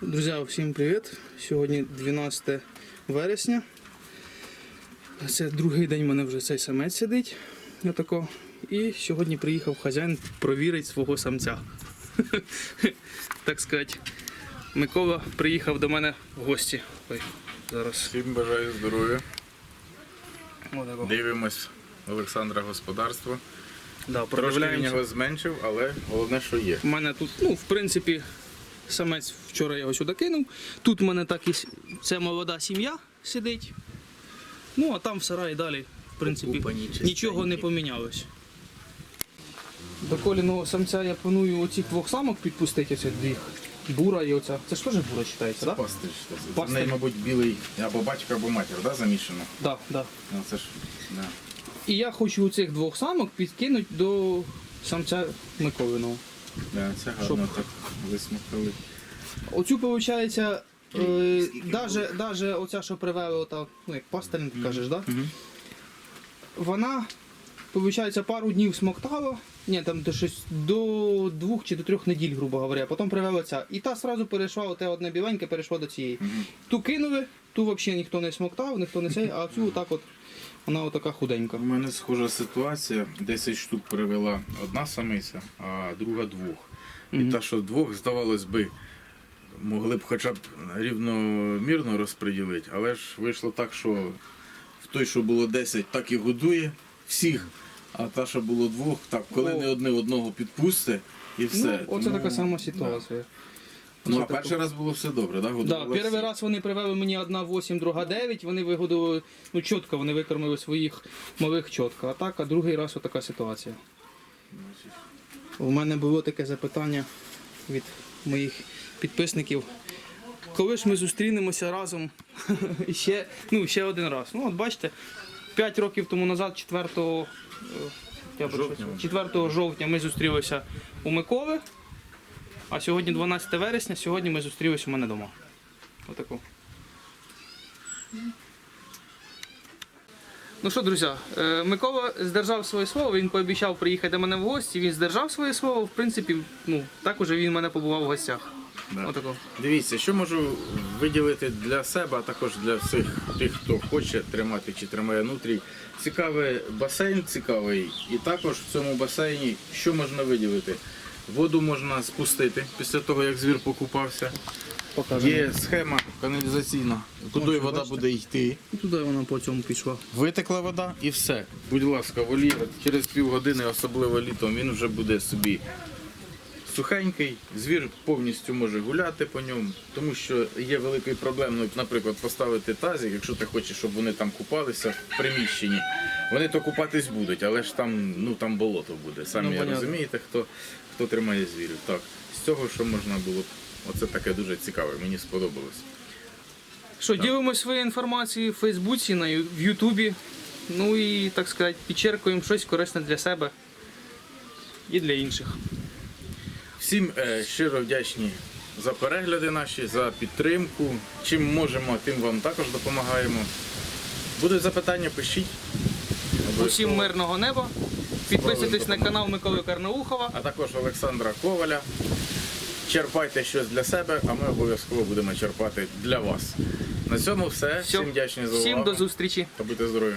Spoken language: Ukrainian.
Друзі, всім привіт! Сьогодні 12 вересня. Це другий день в мене вже цей самець сидить. Отако. І сьогодні приїхав хазяїн провірити свого самця. Так сказати, Микола приїхав до мене в гості. Ой, зараз. Всім бажаю здоров'я. Дивимось Олександра господарство. Да, Трошки він його зменшив, але головне, що є. У мене тут, ну, в принципі, самець вчора я його сюди кинув. Тут в мене так і це молода сім'я сидить. Ну, а там в сараї далі, в принципі, нічого не помінялось. До коліного самця я планую оцих двох самок підпустити, оце дві. Бура і оця. Це ж теж бура вважається, так? Пастир. В неї, мабуть, білий або батько, або матір, да, замішано. Да, да. Ну, це ж, да. І я хочу цих двох самок підкинути до самця Миколиного. Да, це гарно так висмоктали. Оцю, виходить, е, даже, даже оця, що привели, ота, ну як пастельник, кажеш, да? вона, виходить, пару днів смоктала, ні, там до, щось, до двох чи до трьох неділь, грубо говоря, потім привела ця. І та сразу перейшла, оте одне біленьке перейшло до цієї. Ту кинули, ту взагалі ніхто не смоктав, ніхто не цей, а цю так от, вона отака худенька. У мене схожа ситуація. 10 штук привела одна самиця, а друга двох. І та, що двох, здавалось би, могли б хоча б рівномірно розподілити, але ж вийшло так, що в той, що було 10, так і годує всіх, а та, що було двох, так, коли не одне одного підпусти, і все. Ну, оце Тому, така сама ситуація. Ну, а перший раз було все добре, так? Да, перший раз вони привели мені одна 8, друга 9, вони вигодили, ну чітко вони викормили своїх малих чітко. А так, а другий раз отака ситуація. У мене було таке запитання від моїх підписників. Коли ж ми зустрінемося разом ще, ну, ще один раз. Ну, от бачите, 5 років тому назад, 4, е, я бачу, Жовтня. 4 жовтня ми зустрілися у Миколи, а сьогодні 12 вересня, сьогодні ми зустрілися у мене вдома. Отаку. Ну що, друзі, е, Микола здержав своє слово, він пообіцяв приїхати до мене в гості, він здержав своє слово, в принципі, ну, так уже він в мене побував в гостях. Да. Отако. Дивіться, що можу виділити для себе, а також для всіх тих, хто хоче тримати чи тримає внутрі. Цікавий басейн, цікавий. І також в цьому басейні що можна виділити? Воду можна спустити після того, як звір покупався. Покажемо. Є схема каналізаційна, куди вода бачите? буде йти. І туди вона по цьому пішла. Витекла вода і все. Будь ласка, волір через півгодини, особливо літом, він вже буде собі сухенький. Звір повністю може гуляти по ньому, тому що є великий проблем, ну, наприклад, поставити тазик, якщо ти хочеш, щоб вони там купалися в приміщенні. Вони то купатись будуть, але ж там, ну, там болото буде. Самі Ну, розумієте, хто, хто тримає звірів. Так, з цього, що можна було б. Оце таке дуже цікаве, мені сподобалось. Що, ділимось своєю інформацією в Фейсбуці, на Ю- в Ютубі. Ну і, так сказати, підчеркуємо щось корисне для себе і для інших. Всім е, щиро вдячні за перегляди наші, за підтримку. Чим можемо, тим вам також допомагаємо. Будуть запитання, пишіть. Усім мирного неба. Підписуйтесь на канал Миколи Карнаухова. А також Олександра Коваля. Черпайте щось для себе, а ми обов'язково будемо черпати для вас. На цьому все. Всім вдячні за увагу. Всім до зустрічі. Та будьте здорові.